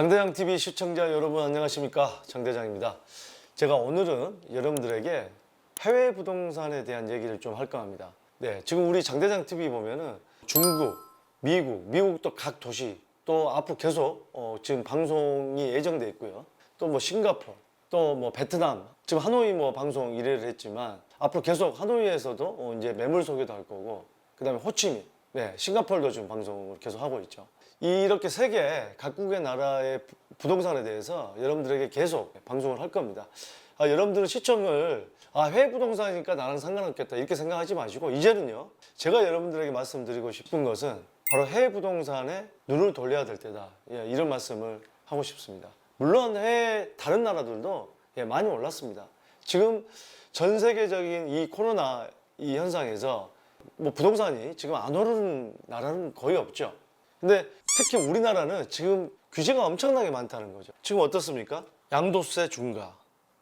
장대장 TV 시청자 여러분 안녕하십니까 장대장입니다. 제가 오늘은 여러분들에게 해외 부동산에 대한 얘기를 좀 할까 합니다. 네, 지금 우리 장대장 TV 보면은 중국, 미국, 미국 또각 도시 또 앞으로 계속 어, 지금 방송이 예정돼 있고요. 또 뭐 싱가포르, 또 뭐 베트남, 지금 하노이 뭐 방송 1회를 했지만 앞으로 계속 하노이에서도 어, 이제 매물 소개도 할 거고 그다음에 호치민, 네, 싱가포르도 지금 방송을 계속 하고 있죠. 이렇게 세계 각국의 나라의 부- 부동산에 대해서 여러분들에게 계속 방송을 할 겁니다. 아, 여러분들은 시청을 아, 해외 부동산이니까 나랑 상관없겠다 이렇게 생각하지 마시고 이제는요 제가 여러분들에게 말씀드리고 싶은 것은 바로 해외 부동산에 눈을 돌려야 될 때다 예, 이런 말씀을 하고 싶습니다. 물론 해외 다른 나라들도 예, 많이 올랐습니다. 지금 전 세계적인 이 코로나 이 현상에서 뭐 부동산이 지금 안 오르는 나라는 거의 없죠. 근데 특히 우리나라는 지금 규제가 엄청나게 많다는 거죠. 지금 어떻습니까? 양도세 중과,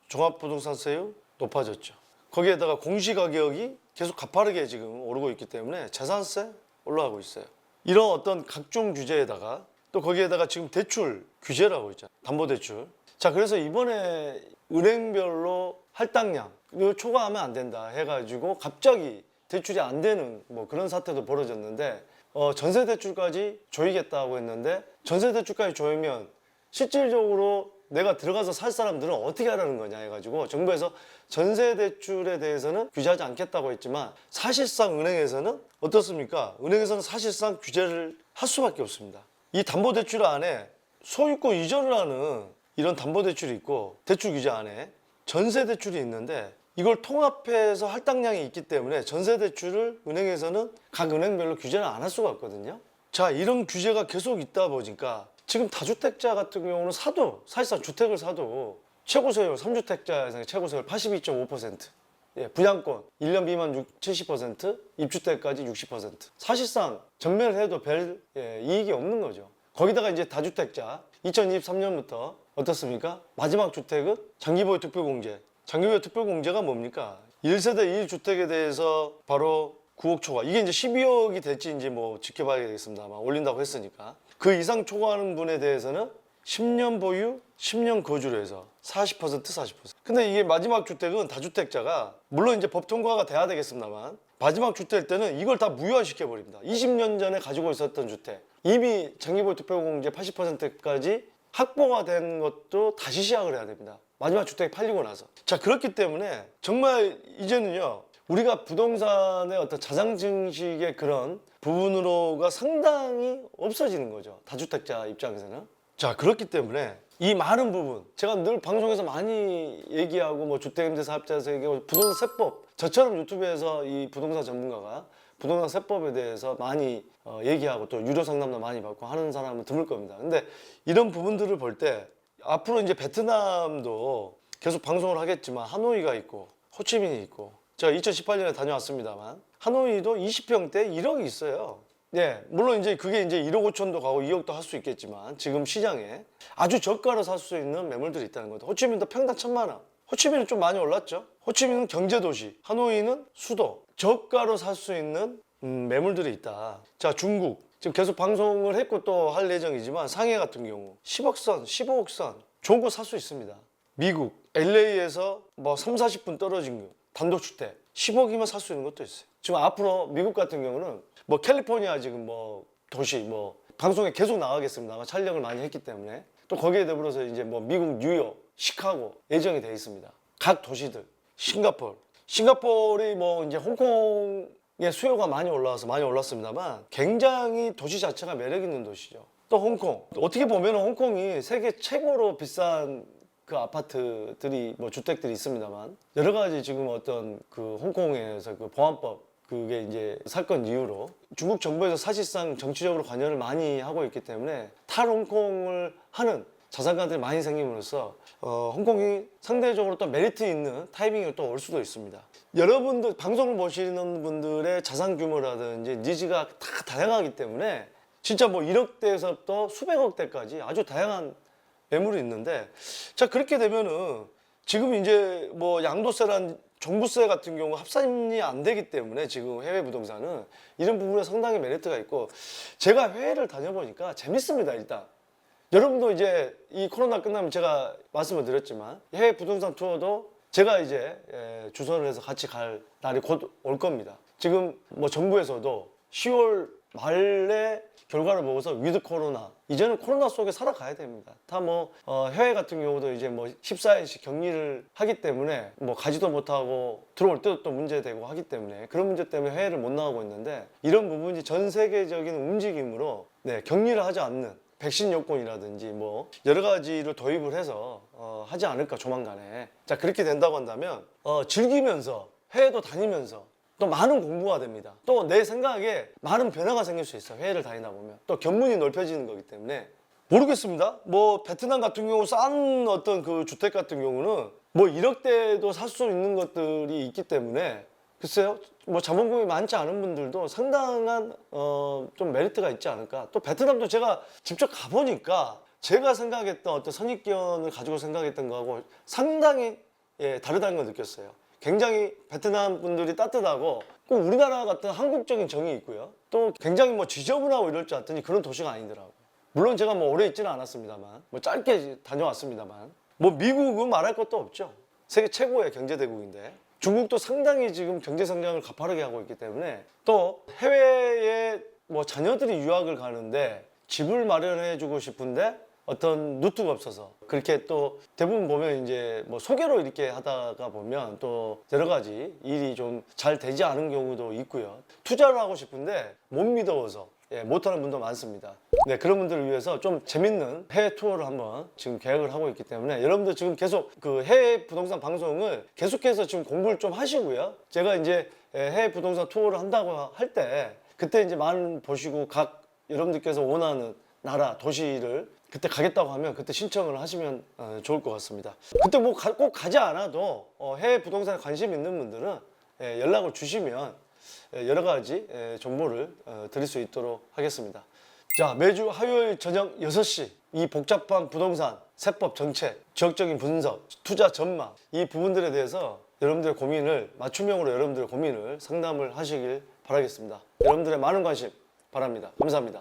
종합부동산세율 높아졌죠. 거기에다가 공시가격이 계속 가파르게 지금 오르고 있기 때문에 재산세 올라가고 있어요. 이런 어떤 각종 규제에다가 또 거기에다가 지금 대출 규제라고 있잖아요. 담보대출. 자, 그래서 이번에 은행별로 할당량 이거 초과하면 안 된다 해가지고 갑자기 대출이 안 되는 뭐 그런 사태도 벌어졌는데 어, 전세 대출까지 조이겠다고 했는데 전세 대출까지 조이면 실질적으로 내가 들어가서 살 사람들은 어떻게 하라는 거냐 해가지고 정부에서 전세 대출에 대해서는 규제하지 않겠다고 했지만 사실상 은행에서는 어떻습니까? 은행에서는 사실상 규제를 할 수밖에 없습니다. 이 담보 대출 안에 소유권 이전을 하는 이런 담보 대출이 있고 대출 규제 안에 전세 대출이 있는데 이걸 통합해서 할당량이 있기 때문에 전세 대출을 은행에서는 각 은행별로 규제를 안 할 수가 없거든요. 자, 이런 규제가 계속 있다 보니까 지금 다주택자 같은 경우는 사도 사실상 주택을 사도 최고 세율 3주택자에서 최고 세율 82.5%. 예, 분양권 1년 미만 6, 70%, 입주때까지 60%. 사실상 전매를 해도 별 예, 이익이 없는 거죠. 거기다가 이제 다주택자 2023년부터 어떻습니까? 마지막 주택은 장기보유 특별공제. 장기보유 특별공제가 뭡니까? 1세대 1주택에 대해서 바로 9억 초과. 이게 이제 12억이 될지 이제 뭐 지켜봐야 되겠습니다만 올린다고 했으니까. 그 이상 초과하는 분에 대해서는 10년 보유, 10년 거주로 해서 40% 40%. 근데 이게 마지막 주택은 다주택자가 물론 이제 법 통과가 돼야 되겠습니다만 마지막 주택 때는 이걸 다 무효화시켜 버립니다. 20년 전에 가지고 있었던 주택 이미 장기보유 특별공제 80%까지 확보가 된 것도 다시 시작을 해야 됩니다. 마지막 주택이 팔리고 나서. 자, 그렇기 때문에 정말 이제는요, 우리가 부동산의 어떤 자산 증식의 그런 부분으로가 상당히 없어지는 거죠. 다주택자 입장에서는. 자, 그렇기 때문에 이 많은 부분, 제가 늘 방송에서 많이 얘기하고 뭐 주택임대 사업자에서 얘기하고 부동산 세법, 저처럼 유튜브에서 이 부동산 전문가가 부동산 세법에 대해서 많이 어, 얘기하고 또 유료 상담도 많이 받고 하는 사람은 드물 겁니다. 근데 이런 부분들을 볼때 앞으로 이제 베트남도 계속 방송을 하겠지만 하노이가 있고 호치민이 있고 제가 2018년에 다녀왔습니다만 하노이도 20평대 1억이 있어요. 예, 물론 이제 그게 이제 1억 5천도 가고 2억도 할 수 있겠지만 지금 시장에 아주 저가로 살 수 있는 매물들이 있다는 거죠. 호치민도 평당 천만 원. 호치민은 좀 많이 올랐죠. 호치민은 경제 도시, 하노이는 수도. 저가로 살 수 있는 음, 매물들이 있다. 자, 중국. 지금 계속 방송을 했고 또 할 예정이지만 상해 같은 경우 10억 선, 15억 선 좋은 거살수 있습니다. 미국, LA에서 뭐 3, 40분 떨어진 거 단독 주택 10억이면 살 수 있는 것도 있어요. 지금 앞으로 미국 같은 경우는 뭐 캘리포니아 지금 뭐 도시 뭐 방송에 계속 나가겠습니다. 촬영을 많이 했기 때문에 또 거기에 더불어서 이제 뭐 미국 뉴욕, 시카고 예정이 돼 있습니다. 각 도시들 싱가포르, 싱가포르이 뭐 이제 홍콩 의 수요가 많이 올라와서 많이 올랐습니다만 굉장히 도시 자체가 매력 있는 도시죠. 또 홍콩 어떻게 보면 홍콩이 세계 최고로 비싼 그 아파트들이 뭐 주택들이 있습니다만 여러 가지 지금 어떤 그 홍콩에서 그 보안법 그게 이제 사건 이후로 중국 정부에서 사실상 정치적으로 관여를 많이 하고 있기 때문에 탈홍콩을 하는 자산가들이 많이 생김으로써 어, 홍콩이 상대적으로 또 메리트 있는 타이밍이 또올 수도 있습니다. 여러분들 방송을 보시는 분들의 자산 규모라든지 니즈가 다 다양하기 때문에 진짜 뭐 1억대에서 또 수백억대까지 아주 다양한 매물이 있는데 자 그렇게 되면은 지금 이제 뭐 양도세란 종부세 같은 경우 합산이 안 되기 때문에 지금 해외 부동산은 이런 부분에 상당히 메리트가 있고 제가 해외를 다녀보니까 재밌습니다 일단 여러분도 이제 이 코로나 끝나면 제가 말씀을 드렸지만 해외 부동산 투어도 제가 이제 에, 주선을 해서 같이 갈 날이 곧 올 겁니다. 지금 뭐 정부에서도 10월 말에 결과를 보고서 위드 코로나 이제는 코로나 속에 살아가야 됩니다. 다뭐 해외 같은 경우도 이제 뭐 14일씩 격리를 하기 때문에 뭐 가지도 못하고 들어올 때도 또 문제되고 하기 때문에 그런 문제 때문에 해외를 못 나가고 있는데 이런 부분이 전 세계적인 움직임으로 네, 격리를 하지 않는 백신 여권이라든지 뭐 여러 가지를 도입을 해서 어, 하지 않을까 조만간에 자 그렇게 된다고 한다면 어, 즐기면서 해외도 다니면서 또 많은 공부가 됩니다. 또 내 생각에 많은 변화가 생길 수 있어요. 해외를 다니다 보면 또 견문이 넓혀지는 거기 때문에 모르겠습니다. 뭐 베트남 같은 경우 싼 어떤 그 주택 같은 경우는 뭐 1억대도 살 수 있는 것들이 있기 때문에 글쎄요. 뭐 자본금이 많지 않은 분들도 상당한 어, 좀 메리트가 있지 않을까. 또 베트남도 제가 직접 가보니까 제가 생각했던 어떤 선입견을 가지고 생각했던 거하고 상당히 예, 다르다는 걸 느꼈어요. 굉장히 베트남 분들이 따뜻하고 꼭 우리나라 같은 한국적인 정이 있고요. 또 굉장히 뭐 지저분하고 이럴 줄 알았더니 그런 도시가 아니더라고요. 물론 제가 뭐 오래 있지는 않았습니다만, 뭐 짧게 다녀왔습니다만, 뭐 미국은 말할 것도 없죠. 세계 최고의 경제 대국인데 중국도 상당히 지금 경제 성장을 가파르게 하고 있기 때문에 또 해외에 뭐 자녀들이 유학을 가는데 집을 마련해 주고 싶은데 어떤 누트가 없어서 그렇게 또 대부분 보면 이제 뭐 소개로 이렇게 하다가 보면 또 여러 가지 일이 좀 잘 되지 않은 경우도 있고요. 투자를 하고 싶은데 못 믿어서 예, 못하는 분도 많습니다. 네, 그런 분들을 위해서 좀 재밌는 해외 투어를 한번 지금 계획을 하고 있기 때문에 여러분들 지금 계속 그 해외 부동산 방송을 계속해서 지금 공부를 좀 하시고요. 제가 이제 예, 해외 부동산 투어를 한다고 할 때 그때 이제 많은 보시고 각 여러분들께서 원하는 나라, 도시를 그때 가겠다고 하면 그때 신청을 하시면 어, 좋을 것 같습니다. 그때 뭐 꼭 가지 않아도 어, 해외 부동산에 관심 있는 분들은 예, 연락을 주시면 예, 여러 가지 예, 정보를 어, 드릴 수 있도록 하겠습니다. 자, 매주 화요일 저녁 6시 이 복잡한 부동산, 세법 정책, 지역적인 분석, 투자 전망 이 부분들에 대해서 여러분들의 고민을 맞춤형으로 여러분들의 고민을 상담을 하시길 바라겠습니다. 여러분들의 많은 관심 바랍니다. 감사합니다.